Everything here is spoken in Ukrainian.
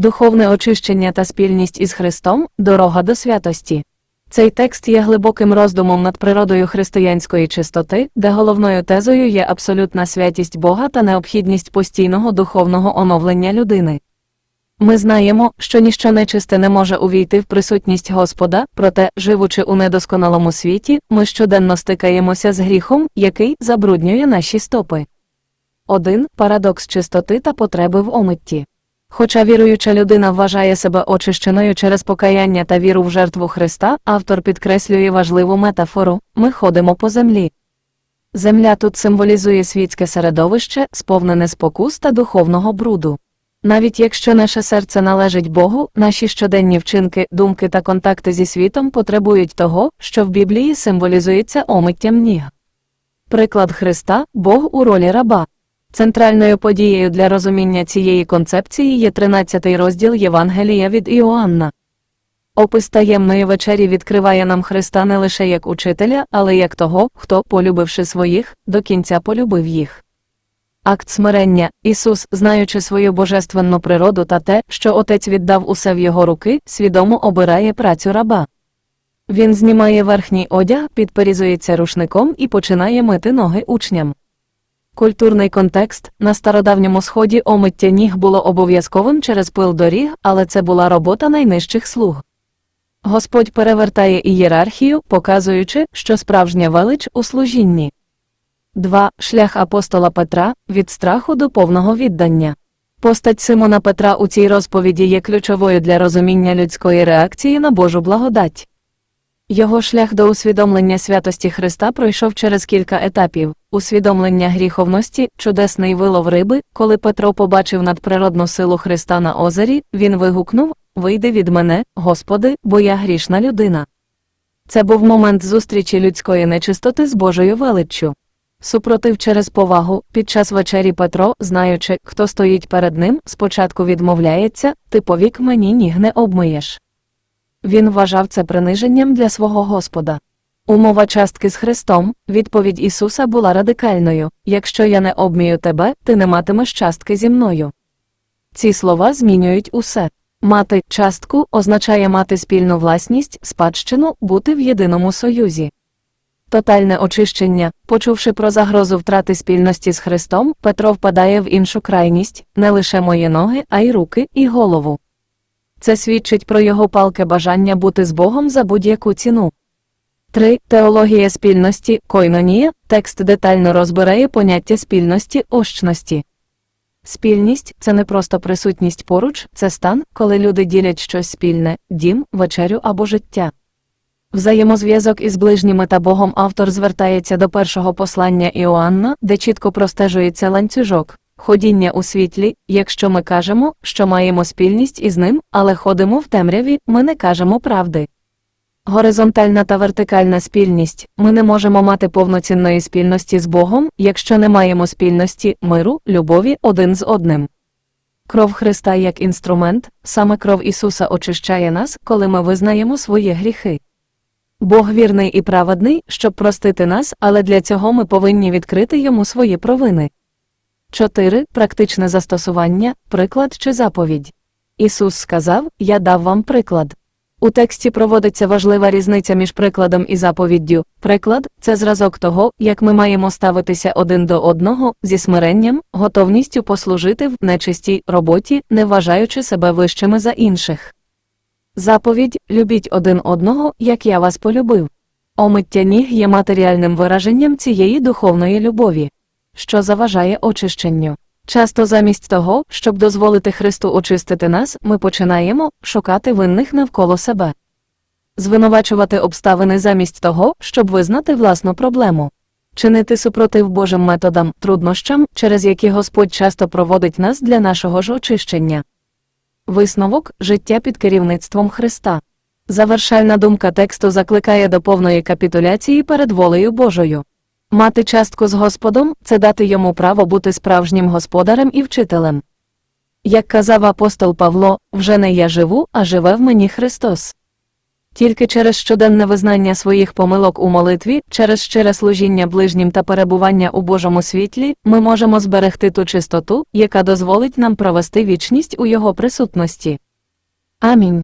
Духовне очищення та спільність із Христом дорога до святості. Цей текст є глибоким роздумом над природою християнської чистоти, де головною тезою є абсолютна святість Бога та необхідність постійного духовного оновлення людини. Ми знаємо, що ніщо нечисте не може увійти в присутність Господа, проте, живучи у недосконалому світі, ми щоденно стикаємося з гріхом, який забруднює наші стопи. 1. Парадокс чистоти та потреби в омитті. Хоча віруюча людина вважає себе очищеною через покаяння та віру в жертву Христа, автор підкреслює важливу метафору ми ходимо по землі. Земля тут символізує світське середовище, сповнене спокус та духовного бруду. Навіть якщо наше серце належить Богу, наші щоденні вчинки, думки та контакти зі світом потребують того, що в Біблії символізується омиттям ніг. Приклад Христа Бог у ролі раба. Центральною подією для розуміння цієї концепції є 13 розділ Євангелія від Іоанна. Опис таємної вечері відкриває нам Христа не лише як учителя, але як того, хто, полюбивши своїх, до кінця полюбив їх. Акт смирення Ісус, знаючи свою божественну природу та те, що Отець віддав усе в його руки, свідомо обирає працю раба. Він знімає верхній одяг, підперізується рушником і починає мити ноги учням. Культурний контекст на стародавньому сході омиття ніг було обов'язковим через пил доріг, але це була робота найнижчих слуг. Господь перевертає ієрархію, показуючи, що справжня велич у служінні. 2. Шлях апостола Петра від страху до повного віддання. Постать Симона Петра у цій розповіді є ключовою для розуміння людської реакції на Божу благодать. Його шлях до усвідомлення святості Христа пройшов через кілька етапів: усвідомлення гріховності, чудесний вилов риби, коли Петро побачив надприродну силу Христа на озері, він вигукнув Вийди від мене, Господи, бо я грішна людина. Це був момент зустрічі людської нечистоти з Божою величчю. Супротив через повагу, під час вечері Петро, знаючи, хто стоїть перед ним, спочатку відмовляється, ти повік мені ніг не обмиєш. Він вважав це приниженням для свого Господа. Умова частки з Христом, відповідь Ісуса була радикальною якщо я не обмію тебе, ти не матимеш частки зі мною. Ці слова змінюють усе. Мати частку означає мати спільну власність, спадщину, бути в єдиному союзі. Тотальне очищення, почувши про загрозу втрати спільності з Христом, Петро впадає в іншу крайність не лише мої ноги, а й руки і голову. Це свідчить про його палке бажання бути з Богом за будь-яку ціну. 3. Теологія спільності койнонія текст детально розбирає поняття спільності ощності. Спільність це не просто присутність поруч, це стан, коли люди ділять щось спільне, дім, вечерю або життя. Взаємозв'язок із ближніми та Богом автор звертається до першого послання Іоанна, де чітко простежується ланцюжок. Ходіння у світлі, якщо ми кажемо, що маємо спільність із ним, але ходимо в темряві, ми не кажемо правди. Горизонтальна та вертикальна спільність ми не можемо мати повноцінної спільності з Богом, якщо не маємо спільності, миру, любові один з одним. Кров Христа як інструмент, саме кров Ісуса очищає нас, коли ми визнаємо свої гріхи. Бог вірний і праведний, щоб простити нас, але для цього ми повинні відкрити йому свої провини. 4. Практичне застосування, приклад чи заповідь. Ісус сказав: Я дав вам приклад. У тексті проводиться важлива різниця між прикладом і заповіддю. Приклад це зразок того, як ми маємо ставитися один до одного зі смиренням, готовністю послужити в нечистій роботі, не вважаючи себе вищими за інших. Заповідь любіть один одного, як я вас полюбив. Омиття ніг є матеріальним вираженням цієї духовної любові, що заважає очищенню. Часто замість того, щоб дозволити Христу очистити нас, ми починаємо шукати винних навколо себе, звинувачувати обставини замість того, щоб визнати власну проблему, чинити супротив Божим методам, труднощам, через які Господь часто проводить нас для нашого ж очищення. Висновок життя під керівництвом Христа. Завершальна думка тексту закликає до повної капітуляції перед волею Божою. Мати частку з Господом це дати йому право бути справжнім господарем і вчителем. Як казав апостол Павло, вже не я живу, а живе в мені Христос. Тільки через щоденне визнання своїх помилок у молитві, через щире служіння ближнім та перебування у Божому світлі, ми можемо зберегти ту чистоту, яка дозволить нам провести вічність у Його присутності. Амінь.